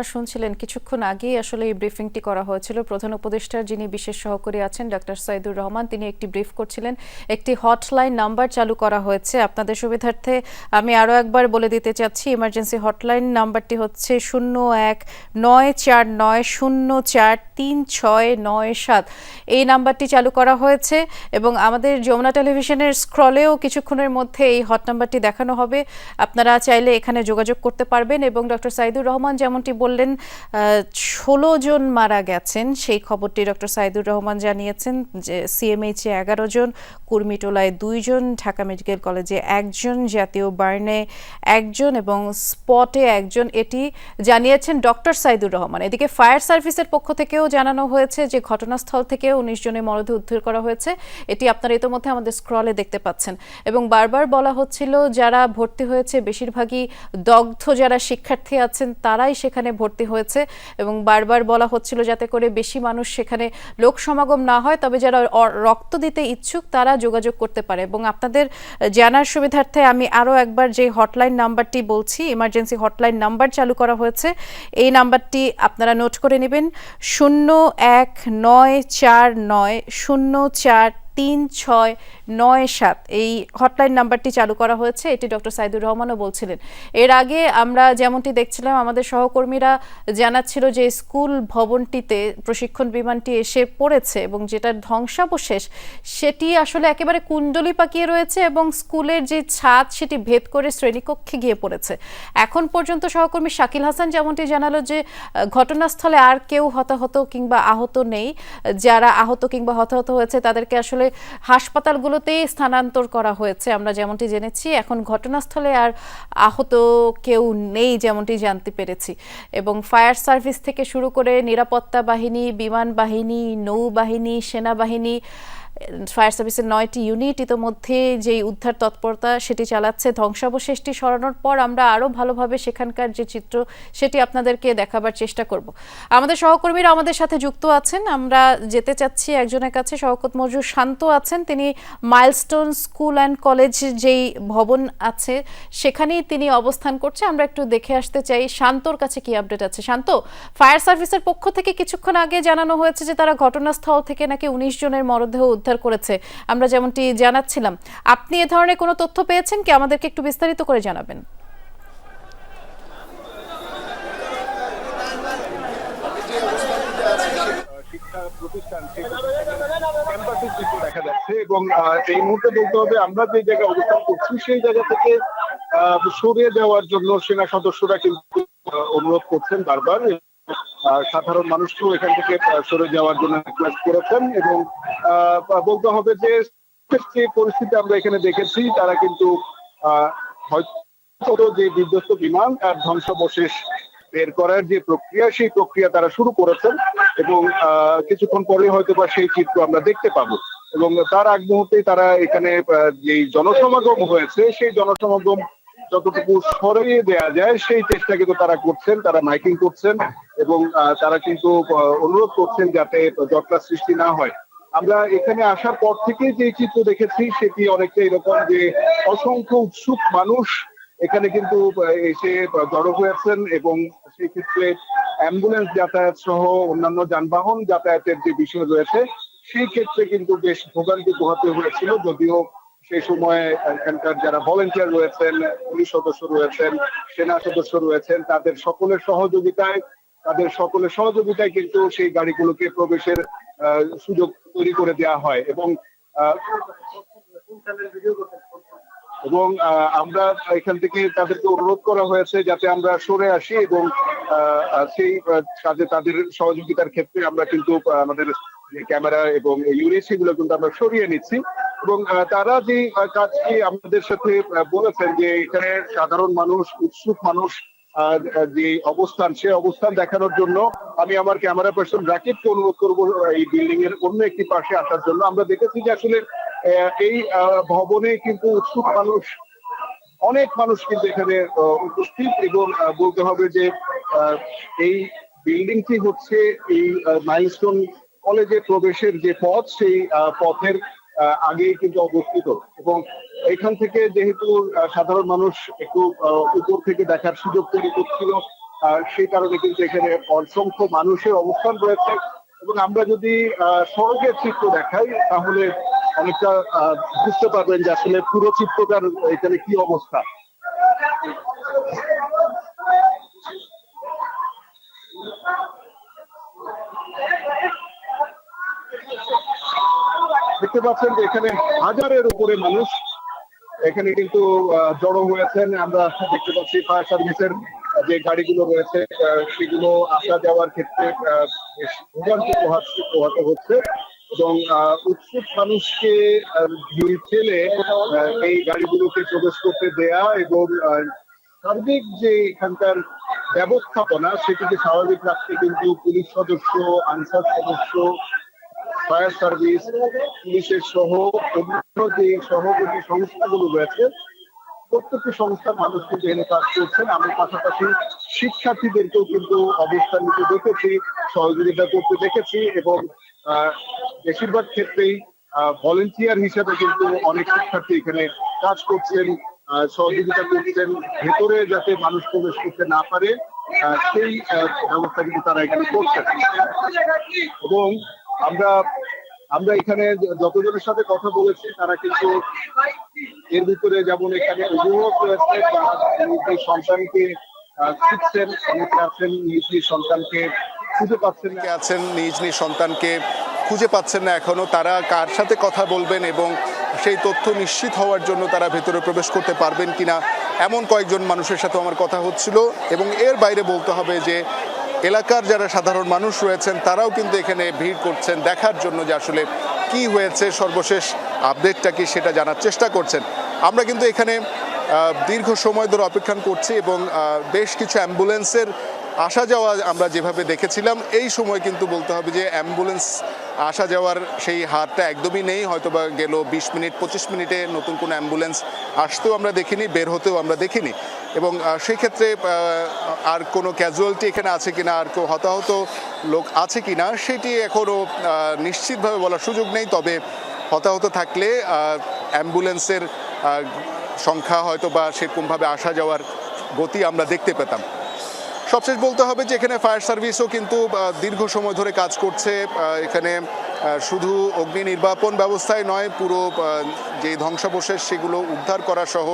আপনারা শুনছিলেন কিছুক্ষণ আগেই আসলে এই ব্রিফিংটি করা হয়েছিল। প্রধান উপদেষ্টার যিনি বিশেষ সহকারী আছেন ডক্টর সাইদুর রহমান, তিনি একটি ব্রিফ করছিলেন। একটি হটলাইন নাম্বার চালু করা হয়েছে। আপনাদের সুবিধার্থে আমি আরও একবার বলে দিতে চাচ্ছি ইমার্জেন্সি হটলাইন নাম্বারটি হচ্ছে শূন্য এক, নয় চার নয়, শূন্য চার তিন ছয় নয় সাত। এই নাম্বারটি চালু করা হয়েছে এবং আমাদের যমুনা টেলিভিশনের স্ক্রলেও কিছুক্ষণের মধ্যে এই হট নাম্বারটি দেখানো হবে। আপনারা চাইলে এখানে যোগাযোগ করতে পারবেন এবং ডক্টর সাইদুর রহমান যেমনটি বললেন ষোলো জন মারা গেছেন। সেই খবরটি ডক্টর সাইদুর রহমান জানিয়েছেন যে সিএমএইচে এগারো জন, কুর্মিটোলায় দুইজন ঢাকা মেডিকেল কলেজে একজন, জাতীয় বার্নে একজন এবং স্পটে একজন। এটি জানিয়েছেন ডক্টর সাইদুর রহমান। এদিকে ফায়ার সার্ভিসের পক্ষ থেকেও জানানো হয়েছে যে ঘটনাস্থল থেকে উনিশ জনের মরদেহ উদ্ধার করা হয়েছে। এটি আপনারা ইতোমধ্যে আমাদের স্ক্রলে দেখতে পাচ্ছেন। এবং বারবার বলা হচ্ছিল, যারা ভর্তি হয়েছে, বেশিরভাগই দগ্ধ যারা শিক্ষার্থী আছেন, তারাই সেখানে ভর্তি হয়েছে এবং বারবার বলা হচ্ছিল যাতে করে বেশি মানুষ সেখানে লোক সমাগম না হয়, তবে যারা রক্ত দিতে ইচ্ছুক তারা যোগাযোগ করতে পারে। এবং আপনাদের জানার সুবিধার্থে আমি আরও একবার যে হটলাইন নাম্বারটি বলছি ইমার্জেন্সি হটলাইন নাম্বার চালু করা হয়েছে, এই নাম্বারটি আপনারা নোট করে নেবেন। শূন্য এক নয় চার নয়, শূন্য চার তিন ছয় নয় সাত। এই হটলাইন নাম্বারটি চালু করা হয়েছে, এটি ডক্টর সাইদুর রহমানও বলছিলেন। এর আগে আমরা যেমনটি দেখছিলাম, আমাদের সহকর্মীরা জানাচ্ছিল যে স্কুল ভবনটিতে প্রশিক্ষণ বিমানটি এসে পড়েছে এবং যেটার ধ্বংসাবশেষ সেটি আসলে একেবারে কুণ্ডলি পাকিয়ে রয়েছে এবং স্কুলের যে ছাদ সেটি ভেদ করে শ্রেণীকক্ষে গিয়ে পড়েছে। এখন পর্যন্ত সহকর্মী শাকিল হাসান যেমনটি জানালো যে, ঘটনাস্থলে আর কেউ হতাহত কিংবা আহত নেই। যারা আহত কিংবা হতাহত হয়েছে তাদেরকে আসলে হাসপাতালগুলোতেই স্থানান্তর করা হয়েছে। আমরা যেমনটি জেনেছি, এখন ঘটনাস্থলে আর আহত কেউ নেই যেমনটি জানতে পেরেছি। এবং ফায়ার সার্ভিস থেকে শুরু করে নিরাপত্তা বাহিনী, বিমান বাহিনী নৌবাহিনী সেনাবাহিনী ফায়ার সার্ভিসের নয়টি ইউনিট ইতোমধ্যে যেই উদ্ধার তৎপরতা সেটি চালাচ্ছে, ধ্বংসাবশেষটি সরানোর পর আমরা আরও ভালোভাবে সেখানকার যে চিত্র সেটি আপনাদেরকে দেখাবার চেষ্টা করব। আমাদের সহকর্মীরা আমাদের সাথে যুক্ত আছেন। আমরা যেতে চাচ্ছি একজনের কাছে। শওকত মজুর শান্ত আছেন। তিনি মাইলস্টোন স্কুল অ্যান্ড কলেজ যেই ভবন আছে, সেখানেই তিনি অবস্থান করছে। আমরা একটু দেখে আসতে চাই শান্তর কাছে কি আপডেট আছে। শান্ত, ফায়ার সার্ভিসের পক্ষ থেকে কিছুক্ষণ আগে জানানো হয়েছে যে তারা ঘটনাস্থল থেকে নাকি উনিশ জনের মরদেহ উদ্ধার করেছে। আমরা যেমনটি জানাচ্ছিলাম, আপনি এ ধরনের কোনো তথ্য পেয়েছেন কি? আমাদেরকে একটু বিস্তারিত করে জানাবেন। এবং এই মুহূর্তে বলতে হবে, আমরা জায়গায় সেই জায়গা থেকে সরিয়ে দেওয়ার জন্য সেনা সদস্যরা অনুরোধ করছেন বারবার। সাধারণ মানুষকেও এখান থেকে সরে যাওয়ার জন্য রিকোয়েস্ট করেছেন এবং বলতে হবে যে যে পরিস্থিতি আমরা এখানে দেখেছি, তারা কিন্তু হয়তো যে বিধ্বস্ত বিমান আর ধ্বংসাবশেষ বের করার যে প্রক্রিয়া, সেই প্রক্রিয়া তারা শুরু করেছেন এবং কিছুক্ষণ পরে হয়তো বা সেই চিত্র আমরা দেখতে পাবো। এবং তার আগ মুহূর্তে তারা এখানে যে জনসমাগম হয়েছে, সেই জনসমাগম যতটুকু সরিয়ে দেয়া যায়, সেই চেষ্টা কিন্তু তারা করছেন, তারা মাইকিং করছেন। এবং তারা কিন্তু অনুরোধ করছেন যাতে জটলা সৃষ্টি না হয়। আমরা এখানে আসার পর থেকে যে চিত্র দেখেছি, সেটি অনেকটা এরকম যে অসংখ্য উৎসুক মানুষ এখানে কিন্তু এসে জড়ো হয়েছেন এবং সেই ক্ষেত্রে অ্যাম্বুলেন্স যাতায়াত সহ অন্যান্য যানবাহন যাতায়াতের যে বিষয় রয়েছে, সেই ক্ষেত্রে কিন্তু বেশ ভোগান্তি পোহাতে হয়েছিল। যদিও সেই সময় এখানকার যারা ভলেন্টিয়ার রয়েছেন, পুলিশ সদস্য রয়েছেন, সেনা সদস্য রয়েছেন, তাদের সকলের সহযোগিতায় তাদের সকলের সহযোগিতায় কিন্তু সেই গাড়িগুলোকে প্রবেশের সুযোগ তৈরি করে দেওয়া হয় এবং এবং আমরা এখান থেকে তাদেরকে অনুরোধ করা হয়েছে যাতে আমরা সরে আসি এবং সেই কাজে তাদের সহযোগিতার ক্ষেত্রে আমরা কিন্তু আমাদের ক্যামেরা এবং ইউনিট সেগুলো কিন্তু আমরা সরিয়ে নিচ্ছি। এবং তারা যে কাজটি আমাদের সাথে বলেছেন যে এখানে সাধারণ মানুষ, উৎসুক মানুষ যে অবস্থান, সে অবস্থান দেখানোর জন্য আমি আমার ক্যামেরা পার্সন রাকিবকে অনুরোধ করব এই বিল্ডিং এর অন্য একটি পাশে আসার জন্য। আমরা দেখেছি যে আসলে এই ভবনে কিন্তু উৎসুক মানুষ, অনেক মানুষ কিন্তু এখানে উপস্থিত এবং বলতে হবে যে এই বিল্ডিংটি হচ্ছে এই মাইলস্টোন কলেজে প্রবেশের যে পথ, সেই পথের আগেই কিন্তু অবস্থিত। এবং এখান থেকে যেহেতু সাধারণ মানুষ একটু উপর থেকে দেখার সুযোগ তৈরি করছিল সেই কারণে কিন্তু এখানে অসংখ্য মানুষের অবস্থান রয়েছে। এবং আমরা যদি সড়কের চিত্র দেখাই, তাহলে অনেকটা বুঝতে পারবেন যে আসলে পুরো চিত্রটার এখানে কি অবস্থা। দেখতে পাচ্ছেন যে এখানে হাজারের উপরে মানুষ এখানে কিন্তু জড়ো হয়েছেন। আমরা দেখতে পাচ্ছি ফায়ার সার্ভিসের যে গাড়িগুলো রয়েছে সেগুলো আসা যাওয়ার ক্ষেত্রে পোহাতে হচ্ছে এবং উৎসুক মানুষকে ভিড় ফেলে এই গাড়িগুলোকে প্রবেশ করতে দেয়া এবং সার্বিক যে এখানকার ব্যবস্থাপনা, সেটিকে স্বাভাবিক রাখতে কিন্তু পুলিশ সদস্য, আনসার সদস্য ফায়ার সার্ভিস, পুলিশের সহ অন্যান্য যে সহযোগী সংস্থাগুলো রয়েছে, প্রত্যেকটি সংস্থার মানুষ কিন্তু এনে কাজ করছেন। আমি পাশাপাশি শিক্ষার্থীদেরকেও কিন্তু অবস্থান নিতে দেখেছি, সহযোগিতা করতে দেখেছি এবং বেশিরভাগ ক্ষেত্রেই ভলেন্টিয়ার হিসেবে কিন্তু অনেক শিক্ষার্থী এখানে কাজ করছেন সহযোগিতা করছেন, ভেতরে যাতে মানুষ প্রবেশ করতে না পারে সেই ব্যবস্থা কিন্তু তারা এখানে করছেন। এবং আমরা আমরা এখানে যতজনের সাথে কথা বলেছি তারা কিন্তু এর ভিতরে যেমন এখানে অভিভাবক রয়েছে সন্তানকে আহ, খুঁজছেন অনেকে আছেন নিজ নিজ সন্তানকে খুঁজে পাচ্ছেন আছেন নিজ নিজ সন্তানকে খুঁজে পাচ্ছেন না এখনও। তারা কার সাথে কথা বলবেন এবং সেই তথ্য নিশ্চিত হওয়ার জন্য তারা ভেতরে প্রবেশ করতে পারবেন কিনা এমন কয়েকজন মানুষের সাথে আমার কথা হচ্ছিল। এবং এর বাইরে বলতে হবে যে এলাকার যারা সাধারণ মানুষ রয়েছেন, তারাও কিন্তু এখানে ভিড় করছেন, দেখার জন্য যে আসলে কি হয়েছে। সর্বশেষ আপডেটটা কি সেটা জানার চেষ্টা করছেন। আমরা কিন্তু এখানে দীর্ঘ সময় ধরে অপেক্ষা করছি এবং বেশ কিছু অ্যাম্বুলেন্সের আসা যাওয়া আমরা যেভাবে দেখেছিলাম, এই সময় কিন্তু বলতে হবে যে অ্যাম্বুলেন্স আসা যাওয়ার সেই হারটা একদমই নেই। হয়তো বা গেল বিশ মিনিট, পঁচিশ মিনিটে নতুন কোনো অ্যাম্বুলেন্স আসতেও আমরা দেখিনি, বের হতেও আমরা দেখিনি। এবং সেই ক্ষেত্রে আর কোনো ক্যাজুয়ালিটি এখানে আছে কিনা, আর কেউ হতাহত লোক আছে কিনা, সেটি এখনও নিশ্চিতভাবে বলার সুযোগ নেই। তবে হতাহত থাকলে অ্যাম্বুলেন্সের সংখ্যা হয়তো বা সেরকমভাবে আসা যাওয়ার গতি আমরা দেখতে পেতাম। সবশেষ বলতে হবে যে এখানে ফায়ার সার্ভিসও কিন্তু দীর্ঘ সময় ধরে কাজ করছে। এখানে শুধু অগ্নি নির্বাপন ব্যবস্থায় নয়, পুরো যে ধ্বংসাবশেষ সেগুলো উদ্ধার করা সহ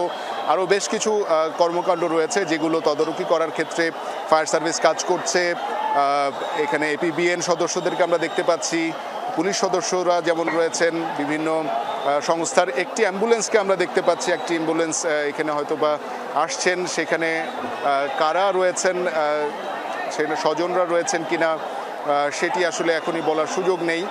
আরও বেশ কিছু কর্মকাণ্ড রয়েছে যেগুলো তদারকি করার ক্ষেত্রে ফায়ার সার্ভিস কাজ করছে। এখানে এপিবিএন সদস্যদেরকে আমরা দেখতে পাচ্ছি। পুলিশ সদস্যরা যেমন রয়েছেন, বিভিন্ন সংস্থার একটি অ্যাম্বুলেন্সকে আমরা দেখতে পাচ্ছি, একটি অ্যাম্বুলেন্স এখানে হয়তো বা আসছেন, সেখানে কারা রয়েছেন সেখানে স্বজনরা রয়েছেন কিনা সেটি আসলে এখনই বলার সুযোগ নেই।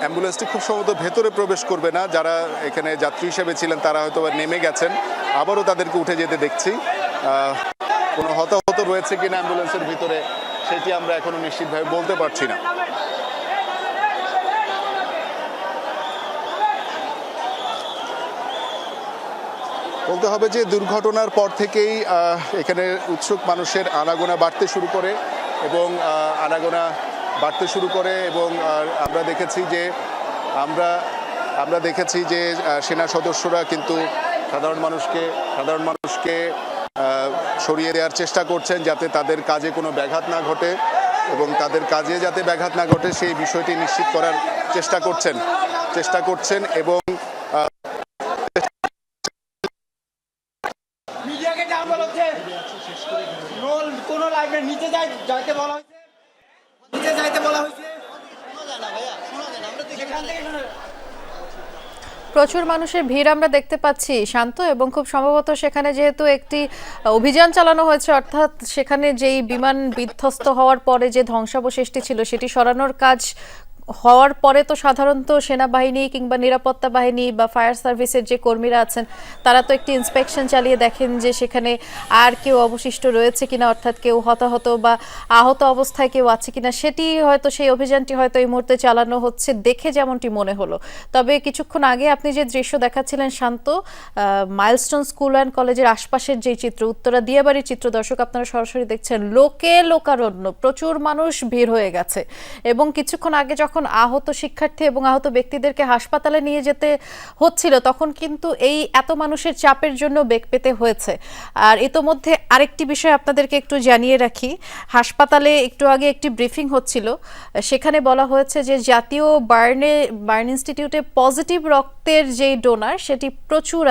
অ্যাম্বুলেন্সটি খুব সম্ভবত ভেতরে প্রবেশ করবে না। যারা এখানে যাত্রী হিসেবে ছিলেন, তারা হয়তো নেমে গেছেন। আবারও তাদেরকে উঠে যেতে দেখছি। কোনো হতাহত রয়েছে কিনা অ্যাম্বুলেন্সের ভিতরে, সেটি আমরা এখনও নিশ্চিতভাবে বলতে পারছি না। বলতে হবে যে দুর্ঘটনার পর থেকেই এখানে উৎসুক মানুষের আনাগোনা বাড়তে শুরু করে এবং আনাগোনা বাড়তে শুরু করে এবং আমরা দেখেছি যে, আমরা আমরা দেখেছি যে সেনা সদস্যরা কিন্তু সাধারণ মানুষকে সাধারণ মানুষকে সরিয়ে দেওয়ার চেষ্টা করছেন যাতে তাদের কাজে কোনো ব্যাঘাত না ঘটে এবং তাদের কাজে যাতে ব্যাঘাত না ঘটে সেই বিষয়টি নিশ্চিত করার চেষ্টা করছেন চেষ্টা করছেন এবং মিডিয়াকে যা বলা হচ্ছে রোল নিচে যাই, যাইতে বলা হয়েছে। নিচে যাইতে বলা হয়েছে। প্রচুর মানুষের ভিড় আমরা দেখতে পাচ্ছি, শান্ত এবং খুব সম্ভবত সেখানে যেহেতু একটি অভিযান চালানো হয়েছে, অর্থাৎ সেখানে যেই বিমান বিধ্বস্ত হওয়ার পরে যে ধ্বংসাবশেষটি ছিল, সেটি সরানোর কাজ হওয়ার পরে তো সাধারণত সেনাবাহিনী কিংবা নিরাপত্তা বাহিনী বা ফায়ার সার্ভিসের যে কর্মীরা আছেন, তারা তো একটি ইন্সপেকশন চালিয়ে দেখেন যে সেখানে আর কেউ অবশিষ্ট রয়েছে কিনা, অর্থাৎ কেউ হতাহত বা আহত অবস্থায় কেউ আছে কিনা, সেটি হয়তো সেই অভিযানটি হয়তো এই মুহূর্তে চালানো হচ্ছে দেখে যেমনটি মনে হলো। তবে কিছুক্ষণ আগে আপনি যে দৃশ্য দেখাচ্ছিলেন শান্ত মাইলস্টোন স্কুল অ্যান্ড কলেজের আশপাশের যে চিত্র, উত্তরা দিয়াবাড়ির চিত্র, দর্শক আপনারা সরাসরি দেখছেন, লোকে লোকারণ্য, প্রচুর মানুষ ভিড় হয়ে গেছে। এবং কিছুক্ষণ আগে যখন যখন আহত শিক্ষার্থী এবং আহত ব্যক্তিদেরকে হাসপাতালে নিয়ে যেতে হচ্ছিল, তখন কিন্তু এই এত মানুষের চাপের জন্য বেগ পেতে হয়েছে। আর ইতোমধ্যে আরেকটি বিষয় আপনাদেরকে একটু জানিয়ে রাখি। হাসপাতালে একটু আগে একটি ব্রিফিং হচ্ছিল। সেখানে বলা হয়েছে যে জাতীয় বার্নে, বার্ন ইনস্টিটিউটে পজিটিভ রক্তের যে ডোনার, সেটি প্রচুর